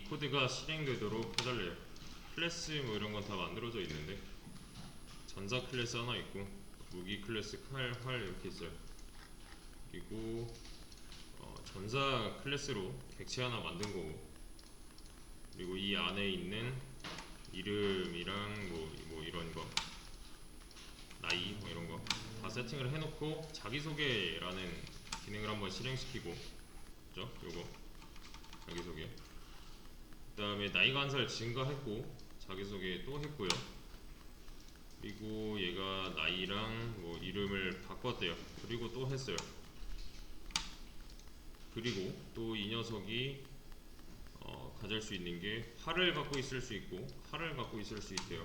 이 코드가 실행되도록 해달래요. 클래스 뭐 이런 건 다 만들어져 있는데 전자 클래스 하나 있고 무기 클래스 칼, 활 이렇게 있어요. 그리고 어, 전자 클래스로 객체 하나 만든 거고 그리고 이 안에 있는 이름이랑 뭐, 뭐 이런 거 나이 뭐 이런 거 다 세팅을 해놓고 자기소개라는 기능을 한번 실행시키고 그죠? 요거 자기소개 그 다음에 나이가 한 살 증가했고 자기소개 또 했고요. 그리고 얘가 나이랑 뭐 이름을 바꿨대요. 그리고 또 했어요. 그리고 또 이 녀석이 어, 가질 수 있는 게 활을 갖고 있을 수 있고 활을 갖고 있을 수 있대요.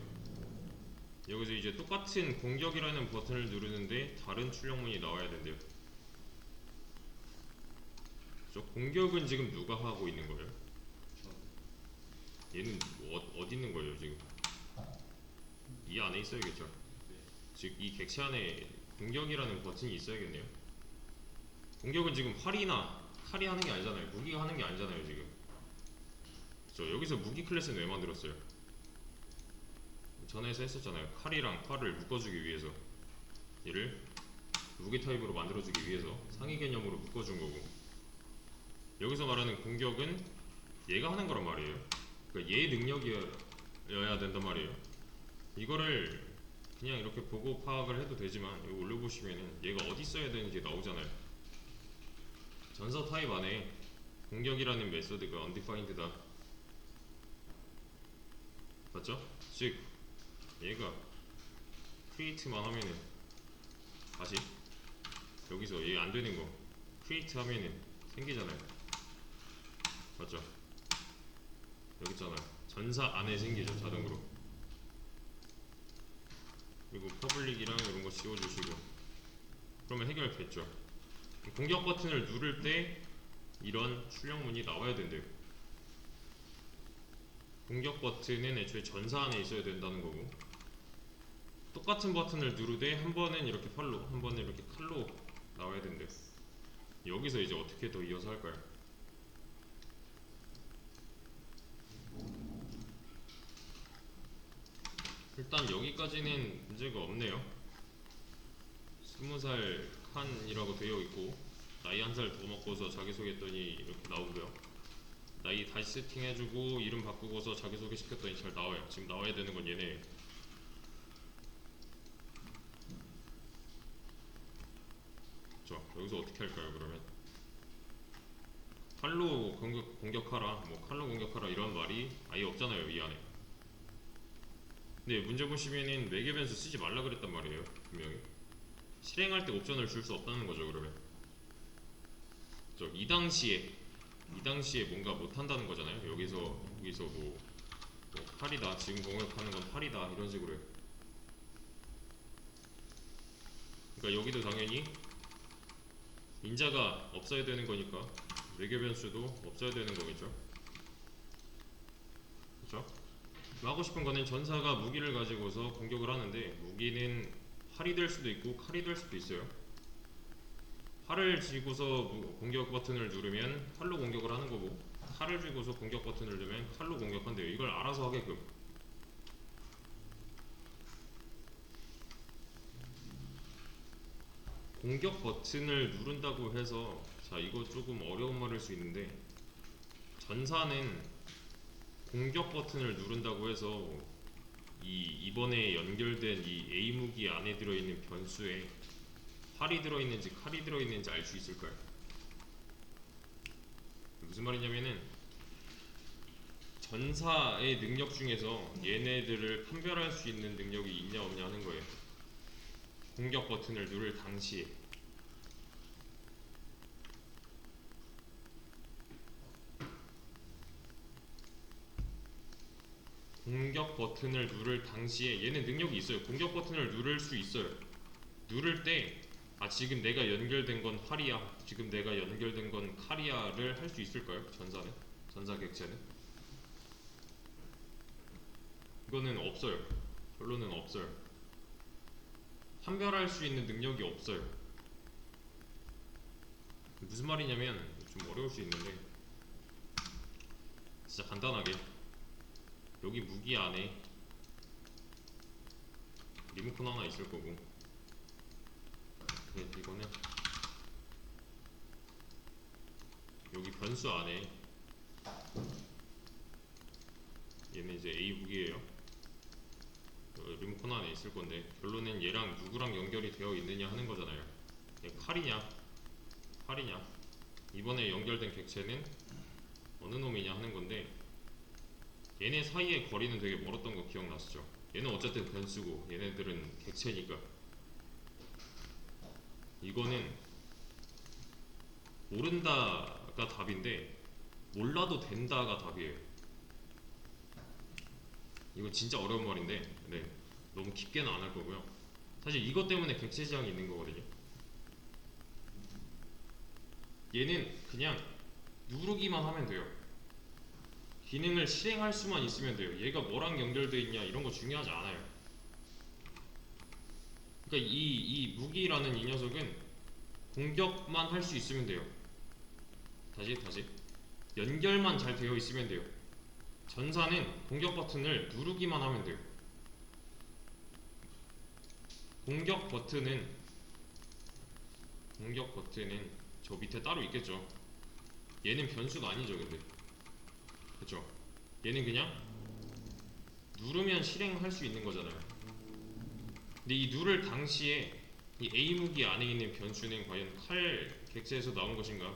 여기서 이제 똑같은 공격이라는 버튼을 누르는데 다른 출력문이 나와야 된대요. 저 공격은 지금 누가 하고 있는 거예요? 얘는 뭐 어, 어디 있는 거예요 지금? 이 안에 있어야겠죠? 즉 이 객체 안에 공격이라는 버튼이 있어야겠네요? 공격은 지금 활이나 칼이 하는 게 아니잖아요. 무기가 하는 게 아니잖아요 지금. 저 여기서 무기 클래스는 왜 만들었어요? 전에서 했었잖아요. 칼이랑 활을 묶어주기 위해서. 얘를 무기 타입으로 만들어주기 위해서 상위 개념으로 묶어준 거고. 여기서 말하는 공격은 얘가 하는 거란 말이에요 그러니까 얘 능력이어야 된단 말이에요 이거를 그냥 이렇게 보고 파악을 해도 되지만 여기 올려보시면은 얘가 어디 써야 되는지 나오잖아요 전사 타입 안에 공격이라는 메소드가 undefined다 맞죠? 즉 얘가 create만 하면은 다시 여기서 얘 안 되는 거 create 하면은 생기잖아요 맞죠? 여기 있잖아요. 전사 안에 생기죠 자동으로. 그리고 퍼블릭이랑 이런 거 씌워주시고. 그러면 해결됐죠. 공격 버튼을 누를 때 이런 출력문이 나와야 된대요. 공격 버튼은 애초에 전사 안에 있어야 된다는 거고. 똑같은 버튼을 누르되 한 번은 이렇게 팔로 한 번은 이렇게 칼로 나와야 된대요. 여기서 이제 어떻게 더 이어서 할까요? 일단 여기까지는 문제가 없네요. 스무 살 칸이라고 되어 있고 나이 한 살 더 먹고서 자기소개했더니 이렇게 나오고요. 나이 다시 세팅해주고 이름 바꾸고서 자기소개 시켰더니 잘 나와요. 지금 나와야 되는 건 얘네. 자 여기서 어떻게 할까요 그러면? 칼로 공격, 공격하라. 뭐 칼로 공격하라 이런 말이 아예 없잖아요 이 안에 네 문제 보시면은 매개 변수 쓰지 말라 그랬단 말이에요 분명히. 실행할 때 옵션을 줄 수 없다는 거죠 그러면. 저이 당시에 이 당시에 뭔가 못 한다는 거잖아요. 여기서 여기서 뭐, 뭐 팔이다 지금 공격하는 건 팔이다 이런 식으로 그러니까 여기도 당연히 인자가 없어야 되는 거니까 외계 변수도 없어야 되는 거겠죠. 그렇죠? 하고 싶은 거는 전사가 무기를 가지고서 공격을 하는데 무기는 활이 될 수도 있고 칼이 될 수도 있어요. 활을 쥐고서 무- 공격 버튼을 누르면 활로 공격을 하는 거고 칼을 쥐고서 공격 버튼을 누르면 칼로 공격한대요. 이걸 알아서 하게끔. 공격 버튼을 누른다고 해서 자 이거 조금 어려운 말일 수 있는데 전사는 공격 버튼을 누른다고 해서 이 이번에 연결된 이 A 무기 안에 들어있는 변수에 활이 들어있는지 칼이 들어있는지 알 수 있을까요? 무슨 말이냐면은 전사의 능력 중에서 얘네들을 판별할 수 있는 능력이 있냐 없냐 하는 거예요. 공격 버튼을 누를 당시에 공격 버튼을 누를 당시에 얘는 능력이 있어요. 공격 버튼을 누를 수 있어요. 누를 때 아 지금 내가 연결된 건 활이야. 지금 내가 연결된 건 칼이야를 할 수 있을까요? 전사는 전사 객체는 이거는 없어요. 결론은 없어요. 판별할 수 있는 능력이 없어요. 무슨 말이냐면 좀 어려울 수 있는데 진짜 간단하게 여기 무기 안에 리모컨 하나 있을 거고 네, 이거는 여기 변수 안에 얘는 이제 A 무기예요. 어, 리모컨 안에 있을 건데 결론은 얘랑 누구랑 연결이 되어 있느냐 하는 거잖아요. 얘 칼이냐, 팔이냐. 이번에 연결된 객체는 어느 놈이냐 하는 건데 얘네 사이의 거리는 되게 멀었던 거 기억나시죠? 얘는 어쨌든 변수고 얘네들은 객체니까 이거는 모른다가 답인데 몰라도 된다가 답이에요. 이거 진짜 어려운 말인데 네 너무 깊게는 안 할 거고요. 사실 이것 때문에 객체 지향이 있는 거거든요. 얘는 그냥 누르기만 하면 돼요. 기능을 실행할 수만 있으면 돼요. 얘가 뭐랑 연결돼 있냐 이런 거 중요하지 않아요. 그러니까 이, 이 무기라는 이 녀석은 공격만 할 수 있으면 돼요. 다시 다시 연결만 잘 되어 있으면 돼요. 전사는 공격 버튼을 누르기만 하면 돼요. 공격 버튼은 공격 버튼은 저 밑에 따로 있겠죠. 얘는 변수가 아니죠, 근데. 그쵸? 얘는 그냥 누르면 실행할 수 있는 거잖아요. 근데 이 누를 당시에 이 A 무기 안에 있는 변수는 과연 칼 객체에서 나온 것인가,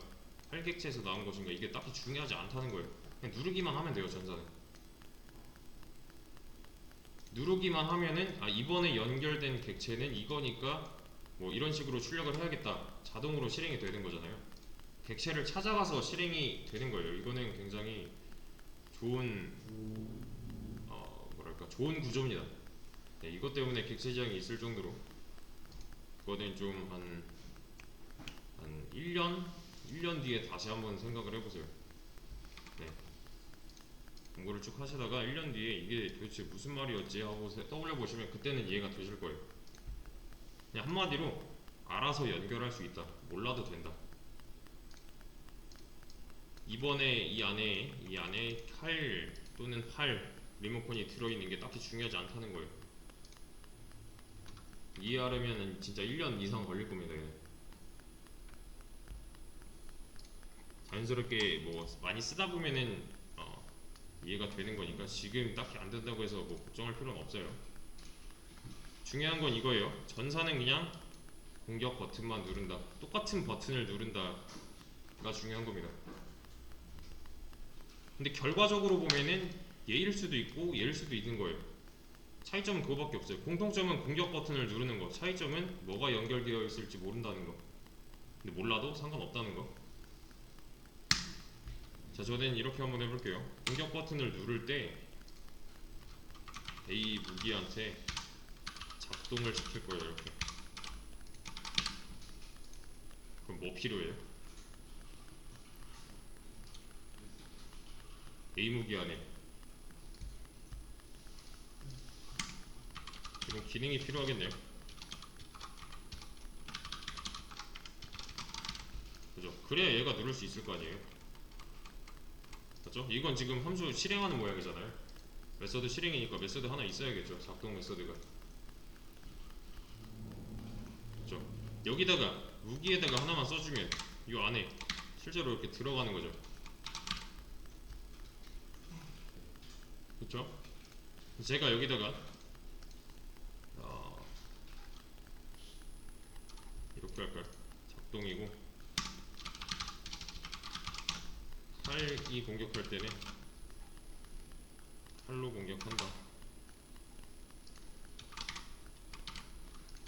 활 객체에서 나온 것인가 이게 딱히 중요하지 않다는 거예요. 그냥 누르기만 하면 돼요, 전사는. 누르기만 하면은 아 이번에 연결된 객체는 이거니까 뭐 이런 식으로 출력을 해야겠다. 자동으로 실행이 되는 거잖아요. 객체를 찾아가서 실행이 되는 거예요. 이거는 굉장히 좋은 어 뭐랄까 좋은 구조입니다. 네, 이것 때문에 객체 지향이 있을 정도로 그거는 좀한한 1년 1년 뒤에 다시 한번 생각을 해보세요. 네. 공부를 쭉 하시다가 1년 뒤에 이게 도대체 무슨 말이었지 하고 세- 떠올려 보시면 그때는 이해가 되실 거예요. 그냥 한마디로 알아서 연결할 수 있다. 몰라도 된다. 이번에 이 안에 이 안에 칼 또는 팔 리모컨이 들어있는 게 딱히 중요하지 않다는 거예요. 이해하려면 진짜 1년 이상 걸릴 겁니다. 자연스럽게 뭐 많이 쓰다 보면은 어, 이해가 되는 거니까 지금 딱히 안 된다고 해서 뭐 걱정할 필요는 없어요. 중요한 건 이거예요. 전사는 그냥 공격 버튼만 누른다. 똑같은 버튼을 누른다가 중요한 겁니다. 근데 결과적으로 보면은 얘일 수도 있고 얘일 수도 있는 거예요. 차이점은 그거밖에 없어요. 공통점은 공격 버튼을 누르는 거. 차이점은 뭐가 연결되어 있을지 모른다는 거. 근데 몰라도 상관없다는 거. 자, 저는 이렇게 한번 해볼게요. 공격 버튼을 누를 때 A 무기한테 작동을 시킬 거예요. 이렇게. 그럼 뭐 필요해요? A 무기 안에 이런 기능이 필요하겠네요. 그죠? 그래야 얘가 누를 수 있을 거 아니에요. 그죠? 이건 지금 함수 실행하는 모양이잖아요. 메서드 실행이니까 메서드 하나 있어야겠죠. 작동 메서드가. 그죠? 여기다가 무기에다가 하나만 써주면 이 안에 실제로 이렇게 들어가는 거죠. 그쵸? 제가 여기다가 어, 이렇게 할까요? 작동이고 활이 공격할 때는 활로 공격한다.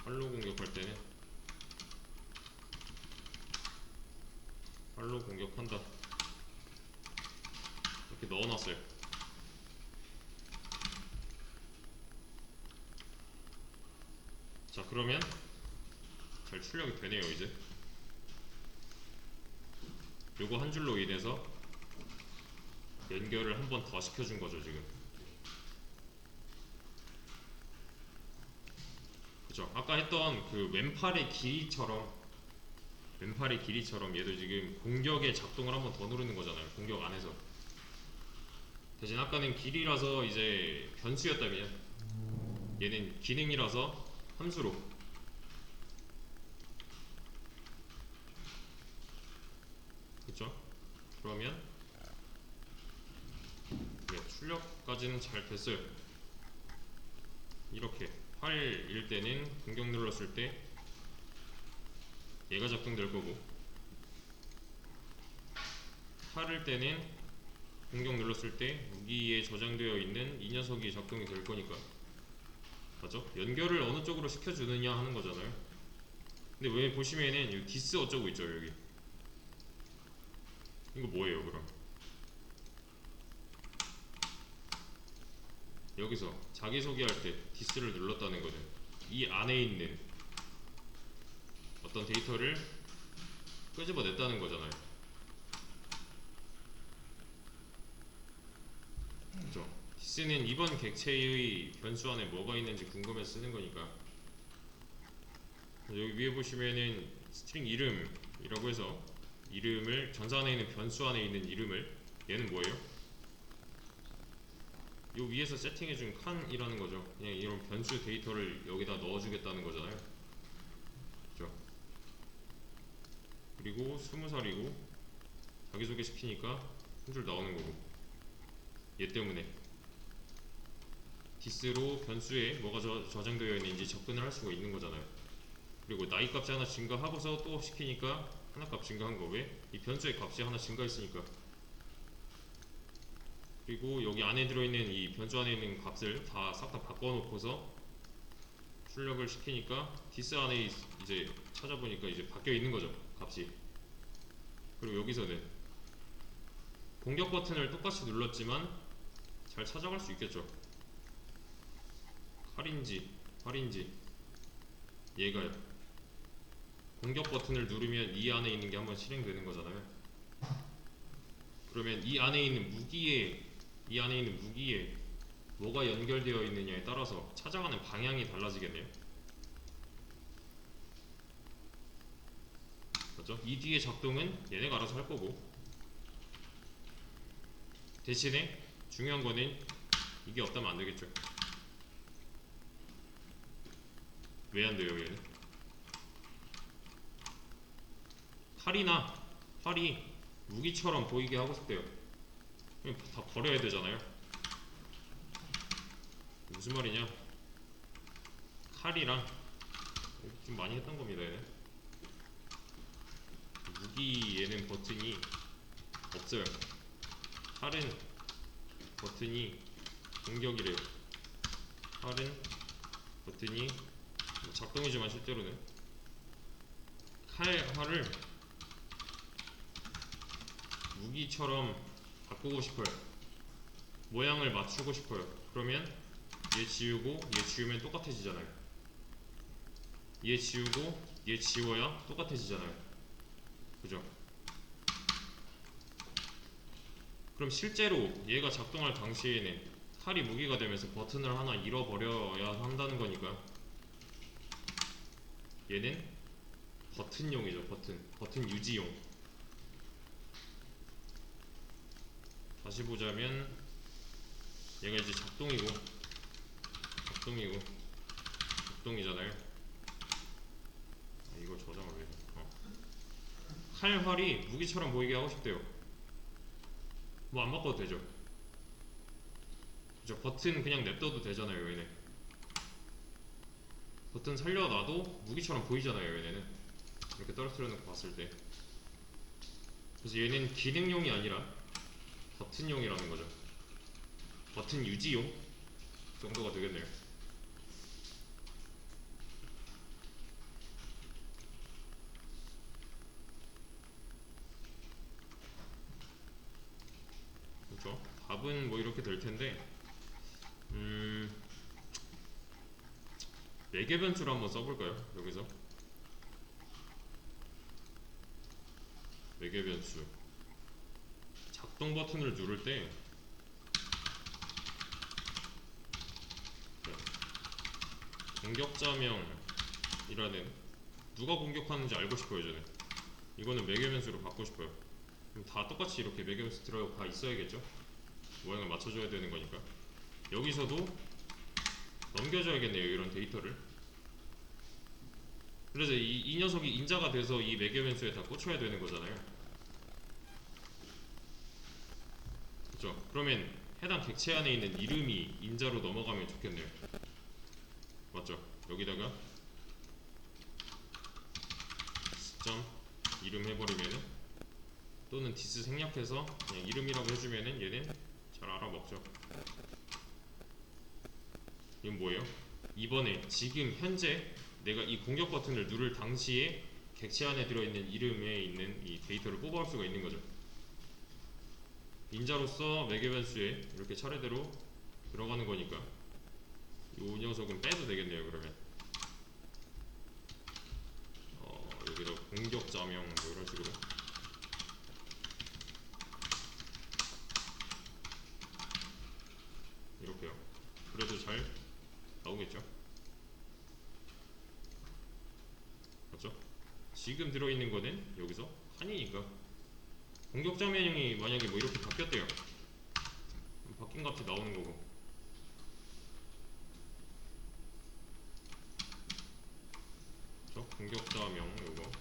활로 공격할 때는 활로 공격한다. 이렇게 넣어놨어요. 자 그러면 잘 출력이 되네요 이제. 요거 한 줄로 인해서 연결을 한 번 더 시켜준 거죠 지금. 그죠? 아까 했던 그 왼팔의 길이처럼 왼팔의 길이처럼 얘도 지금 공격의 작동을 한 번 더 누르는 거잖아요 공격 안에서. 대신 아까는 길이라서 이제 변수였다면 얘는 기능이라서 함수로. 그쵸? 그러면 네, 출력까지는 잘 됐어요. 이렇게 8일 때는 공격 눌렀을 때 얘가 작동될 거고 8일 때는 공격 눌렀을 때 무기에 저장되어 있는 이 녀석이 작동이 될 거니까 맞죠? 연결을 어느 쪽으로 시켜주느냐 하는 거잖아요. 근데 왜 보시면은 이 디스 어쩌고 있죠 여기? 이거 뭐예요 그럼? 여기서 자기소개할 때 디스를 눌렀다는 거는 이 안에 있는 어떤 데이터를 끄집어냈다는 거잖아요. 그죠 디스는 이번 객체의 변수 안에 뭐가 있는지 궁금해서 쓰는 거니까 여기 위에 보시면은 스트링 이름이라고 해서 이름을 전사 안에 있는 변수 안에 있는 이름을 얘는 뭐예요? 요 위에서 세팅해준 칸이라는 거죠. 그냥 이런 변수 데이터를 여기다 넣어주겠다는 거잖아요. 그죠? 그리고 스무 살이고 자기소개 시키니까 한 줄 나오는 거고 얘 때문에 디스로 변수에 뭐가 저, 저장되어 있는지 접근을 할 수가 있는 거잖아요. 그리고 나이 값이 하나 증가하고서 또 시키니까 하나 값 증가한 거 왜? 이 변수의 값이 하나 증가했으니까 그리고 여기 안에 들어있는 이 변수 안에 있는 값을 다 싹 다 바꿔놓고서 출력을 시키니까 디스 안에 있- 이제 찾아보니까 이제 바뀌어 있는 거죠 값이 그리고 여기서는 공격 버튼을 똑같이 눌렀지만 잘 찾아갈 수 있겠죠 칼인지 활인지 얘가요 공격 버튼을 누르면 이 안에 있는 게 한번 실행되는 거잖아요 그러면 이 안에 있는 무기에 이 안에 있는 무기에 뭐가 연결되어 있느냐에 따라서 찾아가는 방향이 달라지겠네요. 그렇죠? 이 뒤에 작동은 얘네가 알아서 할 거고 대신에 중요한 거는 이게 없다면 안 되겠죠. 왜 안 돼요, 얘는? 칼이나 활이 무기처럼 보이게 하고 싶대요. 다 버려야 되잖아요. 무슨 말이냐? 칼이랑 좀 많이 했던 겁니다. 얘는. 무기에는 버튼이 없어요. 칼은 버튼이 공격이래요. 칼은 버튼이 뭐 작동이지만 실제로는 칼 활을 무기처럼 바꾸고 싶어요. 모양을 맞추고 싶어요. 그러면 얘 지우고 얘 지우면 똑같아지잖아요. 얘 지우고 얘 지워야 똑같아지잖아요. 그죠? 그럼 실제로 얘가 작동할 당시에는 칼이 무기가 되면서 버튼을 하나 잃어버려야 한다는 거니까 얘는 버튼용이죠. 버튼. 버튼 유지용. 다시 보자면 얘가 이제 작동이고 작동이고 작동이잖아요. 아, 이거 저장을 왜? 해? 어. 칼활이 무기처럼 보이게 하고 싶대요. 뭐 안 바꿔도 되죠. 그죠? 버튼 그냥 냅둬도 되잖아요. 얘네. 버튼 살려놔도 무기처럼 보이잖아요. 얘네는 이렇게 떨어뜨려 놓고 봤을 때. 그래서 얘는 기능용이 아니라 버튼용이라는 거죠. 버튼 유지용 정도가 되겠네요. 그렇죠? 답은 뭐 이렇게 될 텐데, 음, 매개 변수를 한번 써볼까요? 여기서? 매개 변수. 작동 버튼을 누를 때 자, 공격자명이라는 누가 공격하는지 알고 싶어요 저는. 이거는 매개 변수로 받고 싶어요. 그럼 다 똑같이 이렇게 매개 변수 들어가 있어야겠죠? 모양을 맞춰줘야 되는 거니까. 여기서도 넘겨줘야겠네요 이런 데이터를. 그래서 이, 이 녀석이 인자가 돼서 이 매개 변수에 다 꽂혀야 되는 거잖아요. 그렇죠 그러면 해당 객체 안에 있는 이름이 인자로 넘어가면 좋겠네요. 맞죠? 여기다가 시점 이름 해버리면은 또는 디스 생략해서 그냥 이름이라고 해주면은 얘는 잘 알아먹죠. 이건 뭐예요? 이번에 지금 현재 내가 이 공격 버튼을 누를 당시에 객체 안에 들어있는 이름에 있는 이 데이터를 뽑아올 수가 있는 거죠. 인자로서 매개 변수에 이렇게 차례대로 들어가는 거니까 이 녀석은 빼도 되겠네요. 그러면 어, 여기다 공격 자명 뭐 이런 식으로 이렇게요. 그래도 잘 나오겠죠? 맞죠? 지금 들어있는 거는 여기서 한이니까 공격 자면이 만약에 뭐 이렇게 바뀌었대요. 바뀐 값이 나오는 거고. 그렇죠? 공격 자명 요거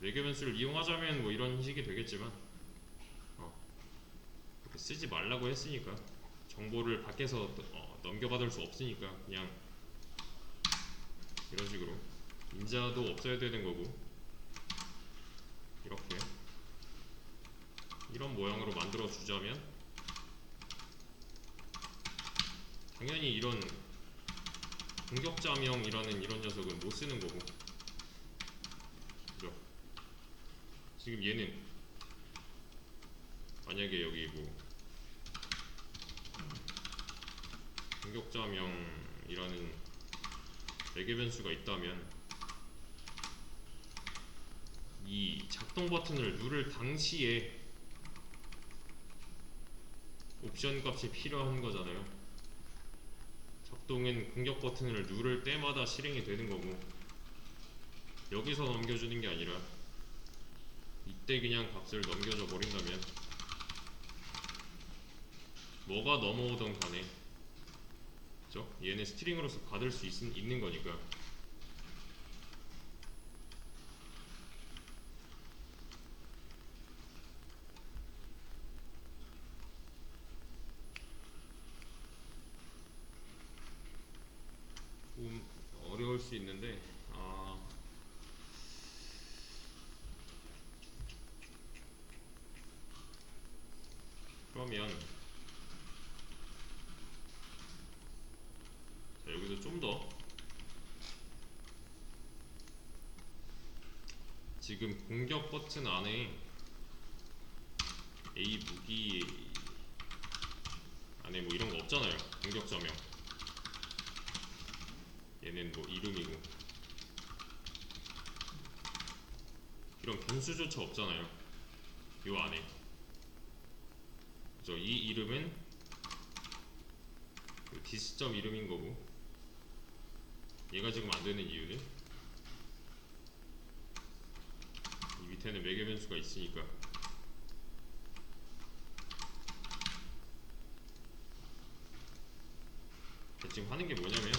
외계 변수를 이용하자면 뭐 이런 식이 되겠지만 어, 그렇게 쓰지 말라고 했으니까 정보를 밖에서 어, 넘겨받을 수 없으니까 그냥 이런 식으로 인자도 없어야 되는 거고 이렇게 이런 모양으로 만들어 주자면 당연히 이런 공격자명이라는 이런 녀석은 못 쓰는 거고 그죠? 지금 얘는 만약에 여기 뭐 공격자명이라는 매개 변수가 있다면 이 작동 버튼을 누를 당시에 옵션 값이 필요한 거잖아요. 작동은 공격 버튼을 누를 때마다 실행이 되는 거고 여기서 넘겨주는 게 아니라 이때 그냥 값을 넘겨줘 버린다면 뭐가 넘어오던 간에 그죠? 얘네 스트링으로서 받을 수 있, 있는 거니까 좀 어려울 수 있는데 아 그러면 자, 여기서 좀 더 지금 공격 버튼 안에 A 무기 안에 뭐 이런 거 없잖아요. 공격 자명. 얘는 뭐 이름이고 이런 변수조차 없잖아요. 요 안에. 그죠? 이 이름은 그 디스점 이름인 거고 얘가 지금 안 되는 이유는 이 밑에는 매개 변수가 있으니까. 지금 하는 게 뭐냐면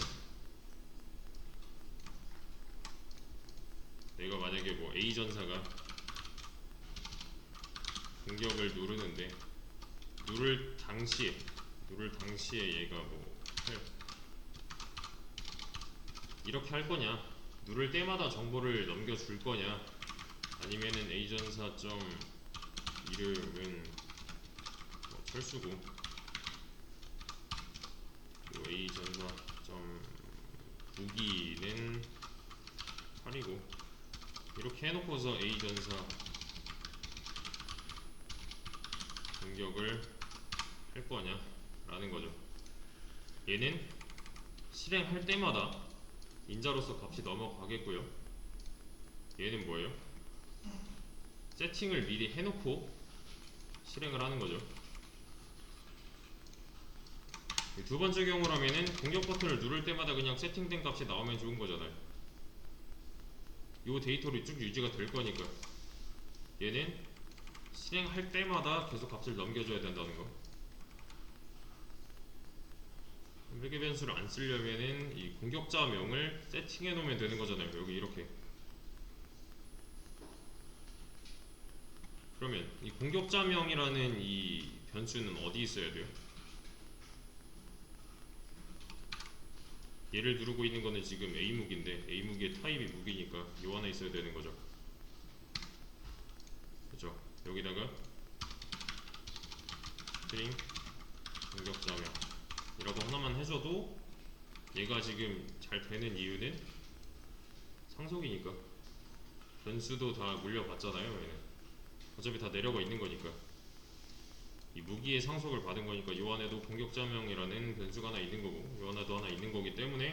내가 만약에 뭐 A 전사가 공격을 누르는데 누를 당시에 누를 당시에 얘가 뭐 할- 이렇게 할 거냐? 누를 때마다 정보를 넘겨줄 거냐 아니면은 A 전사 점 이름은 뭐 철수고 그리고 A 전사 점 무기는 팔이고 이렇게 해놓고서 A 전사 공격을 할 거냐 라는 거죠. 얘는 실행할 때마다 인자로서 값이 넘어가겠고요. 얘는 뭐예요? 세팅을 미리 해놓고 실행을 하는 거죠. 이두 번째 경우라면은 공격 버튼을 누를 때마다 그냥 세팅된 값이 나오면 좋은 거잖아요. 요 데이터로 쭉 유지가 될 거니까 얘는 실행할 때마다 계속 값을 넘겨줘야 된다는 거 매개 변수를 안 쓰려면은 이 공격자명을 세팅해 놓으면 되는 거잖아요. 여기 이렇게. 그러면 이 공격자명이라는 이 변수는 어디 있어야 돼요? 얘를 누르고 있는 거는 지금 A 무기인데 A 무기의 타입이 무기니까 요 안에 있어야 되는 거죠. 그죠? 여기다가 스트링 공격자명 이라고 하나만 해줘도 얘가 지금 잘 되는 이유는 상속이니까 변수도 다 물려받잖아요 얘는 어차피 다 내려가 있는 거니까. 이 무기의 상속을 받은 거니까 요 안에도 공격자명이라는 변수가 하나 있는 거고 요 안에도 하나 있는 거기 때문에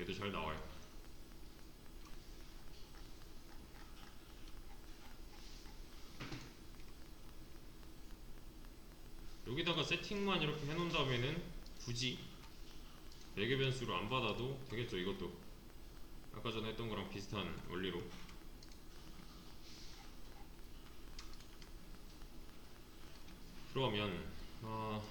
얘도 잘 나와요. 여기다가 세팅만 이렇게 해놓는다면은 굳이 매개 변수를 안 받아도 되겠죠 이것도. 아까 전에 했던 거랑 비슷한 원리로 그러면 아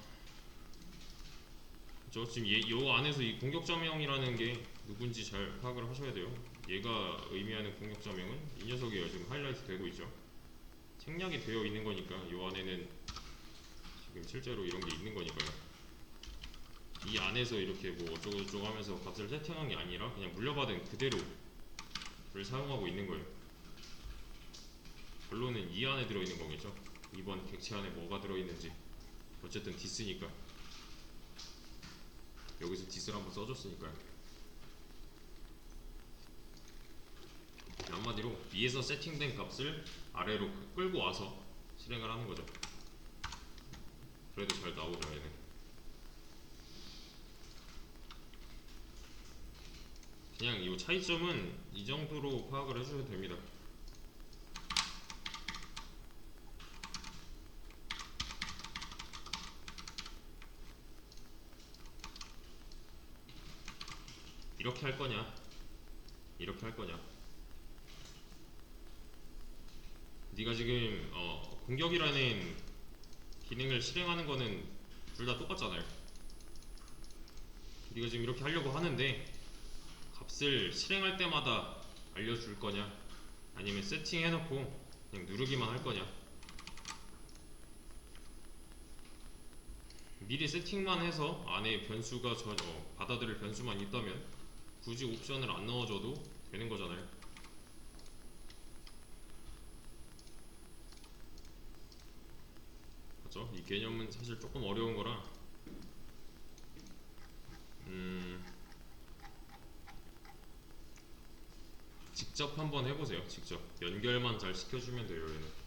저 지금 얘, 요 안에서 이 공격자명이라는 게 누군지 잘 파악을 하셔야 돼요 얘가 의미하는 공격자명은 이 녀석이에요 지금 하이라이트 되고 있죠 생략이 되어 있는 거니까 요 안에는 지금 실제로 이런 게 있는 거니까요. 이 안에서 이렇게 뭐 어쩌고저쩌고 하면서 값을 세팅한 게 아니라 그냥 물려받은 그대로를 사용하고 있는 거예요. 결론은 이 안에 들어있는 거겠죠. 이번 객체 안에 뭐가 들어있는지 어쨌든 디스니까 여기서 디스를 한번 써줬으니까요. 한마디로 위에서 세팅된 값을 아래로 끌고 와서 실행을 하는 거죠. 그래도 잘 나오죠 얘는 그냥 이 차이점은 이 정도로 파악을 해주셔도 됩니다 이렇게 할 거냐? 이렇게 할 거냐? 네가 지금 어, 공격이라는 기능을 실행하는 거는 둘 다 똑같잖아요. 네가 지금 이렇게 하려고 하는데 값을 실행할 때마다 알려줄 거냐? 아니면 세팅해놓고 그냥 누르기만 할 거냐? 미리 세팅만 해서 안에 변수가 저 어, 받아들일 변수만 있다면 굳이 옵션을 안 넣어줘도 되는 거잖아요. 맞죠? 이 개념은 사실 조금 어려운 거라 음 직접 한번 해보세요 직접 연결만 잘 시켜주면 돼요 얘는